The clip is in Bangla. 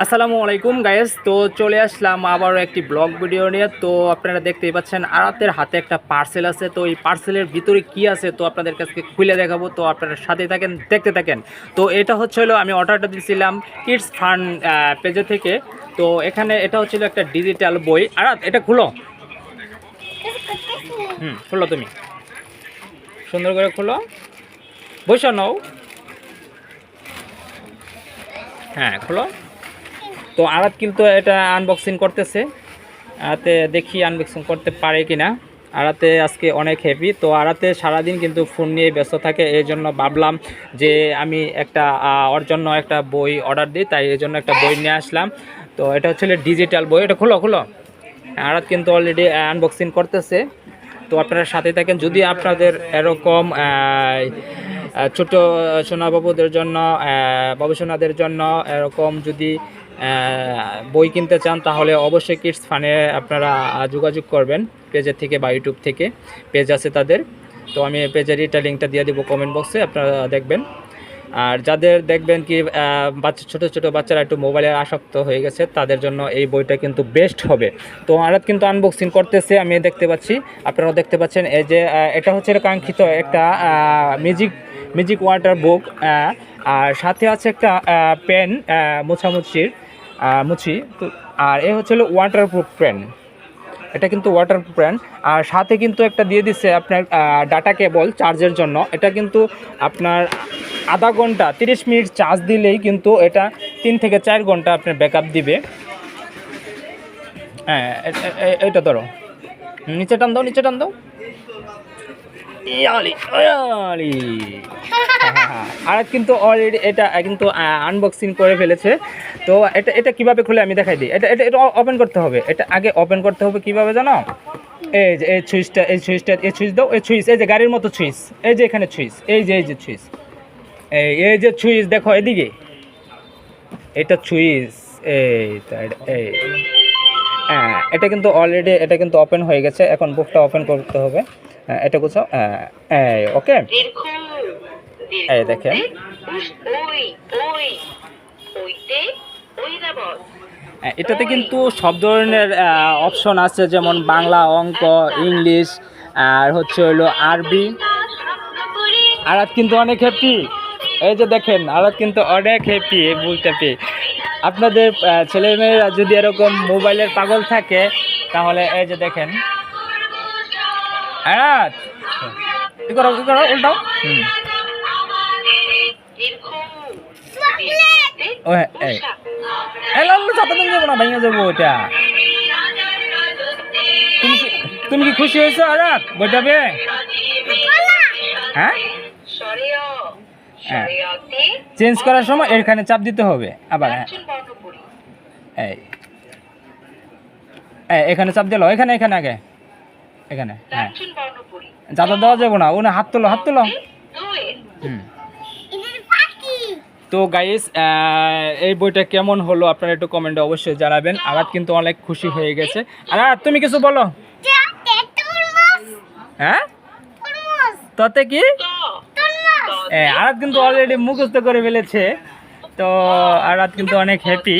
আসসালামু আলাইকুম গায়েস তো চলে আসলাম আবারও একটি ব্লগ ভিডিও নিয়ে। তো আপনারা দেখতেই পাচ্ছেন, আরাতের হাতে একটা পার্সেল আছে। তো এই পার্সেলের ভিতরে কি আছে, তো আপনাদের কাছে খুলে দেখাবো। তো আপনারা সাথে থাকেন, দেখতে থাকেন। তো এটা হচ্ছে হলো, আমি অর্ডারটা দিয়েছিলাম কিডস ফান্ড পেজে থেকে। তো এখানে এটা হচ্ছিল একটা ডিজিটাল বই। আরাত, এটা খুলো। হুম, খুলো তুমি। সুন্দর করে খুলো। বসে নাও। হ্যাঁ খুলো। তো আরাত কিন্তু এটা আনবক্সিং করতেছে। আরাতে দেখি আনবক্সিং করতে পারে কি না আরাতে আজকে অনেক হ্যাপি তো আরাতে সারাদিন কিন্তু ফোন নিয়ে ব্যস্ত থাকে। এই জন্য ভাবলাম যে আমি একটা ওর জন্য একটা বই অর্ডার দিই। তাই এই জন্য একটা বই নিয়ে আসলাম। তো এটা হচ্ছে ডিজিটাল বই। এটা খুলো খুলো। আরাত কিন্তু অলরেডি আনবক্সিং করতেছে। তো আপনারা সাথে থাকেন। যদি আপনাদের এরকম ছোটো সোনাবাবুদের জন্য বাবুসোনাদের জন্য এরকম যদি বই কিনতে চান, তাহলে অবশ্যই কিডস ফানে আপনারা যোগাযোগ করবেন পেজের থেকে বা ইউটিউব থেকে। পেজ আছে তাদের। তো আমি পেজের এটা লিঙ্কটা দিয়ে দেবো কমেন্ট বক্সে আপনারা দেখবেন। আর যাদের দেখবেন কি বাচ্চা, ছোটো ছোটো বাচ্চারা একটু মোবাইলে আসক্ত হয়ে গেছে, তাদের জন্য এই বইটা কিন্তু বেস্ট হবে। তো আরাত কিন্তু আনবক্সিং করতেছে, আমি দেখতে পাচ্ছি। আপনারাও দেখতে পাচ্ছেন, এই যে এটা হচ্ছে কাঙ্ক্ষিত একটা মিউজিক মিউজিক ওয়াটার বুক আর সাথে আছে একটা পেন মোছামুছির। মুছি। তো, আর এ হচ্ছে ওয়াটার প্রুফ পেন এটা কিন্তু ওয়াটার ব্র্যান্ড আর সাথে কিন্তু একটা দিয়ে দিচ্ছে আপনার ডাটা কেবল চার্জের জন্য। এটা কিন্তু আপনার আধা ঘণ্টা, তিরিশ মিনিট চার্জ দিলেই কিন্তু এটা তিন থেকে চার ঘণ্টা আপনার ব্যাকআপ দিবে। হ্যাঁ এ- এ- এ- এইটা ধরো। নিচে টান দাও, নিচে টান দাও। আর কিন্তু অলরেডি এটা কিন্তু আনবক্সিং করে ফেলেছে। তো এটা এটা কীভাবে খুলে আমি দেখাই দিই। এটা এটা এটা ওপেন করতে হবে। এটা আগে ওপেন করতে হবে কীভাবে জানো? এই যে, এই সুইচটা এই সুইচটা, এই সুইচ দাও, এই সুইচ, এই যে গাড়ির মতো সুইচ, এই যে এখানে সুইচ, এই যে এই যে সুইচ। এই এই যে সুইচ, দেখো এদিকে। এটা সুইচ, এই এই। হ্যাঁ এটা কিন্তু অলরেডি এটা কিন্তু ওপেন হয়ে গেছে। এখন বুকটা ওপেন করতে হবে। এটা কোথাও এই ওকে। এই দেখেন। এটাতে কিন্তু সব ধরনের অপশন আছে যেমন বাংলা অঙ্ক ইংলিশ আর হচ্ছে হলো আরবি। আরাত কিন্তু অনেক হ্যাপি এই যে দেখেন আরাত কিন্তু অনেক হ্যাপি এই বইটা পেয়ে আপনাদের ছেলেমেয়েরা যদি এরকম মোবাইলের পাগল থাকে তাহলে এই যে দেখেন কি করো উল্টাও। ও হ্যাঁ এই। এই লাল ছাতা তুমি যাব না ভেঙে যাব ওটা তুমি কি তুমি কি খুশি হয়েছো আরাত বইটা পেয়ে হ্যাঁ? হ্যাঁ। চেঞ্জ করার সময় এখানে চাপ দিতে হবে। আবার হ্যাঁ। এই। এই, এখানে চাপ দিলো এখানে এখানে আগে। এখানে হ্যাঁ। যাতা দেওয়া যাব না ওনা হাত তোলো হাত তোলো। হুম। তো গাইস এই বইটা কেমন হলো আপনারা একটু কমেন্টে অবশ্যই জানাবেন। আরাত কিন্তু অনেক খুশি হয়ে গেছে। আর তুমি কিছু বলো? হ্যাঁ? তাতে কি? ত। আরাত কিন্তু অলরেডি মুখস্থ করে ফেলেছে। তো আরাত কিন্তু অনেক হ্যাপি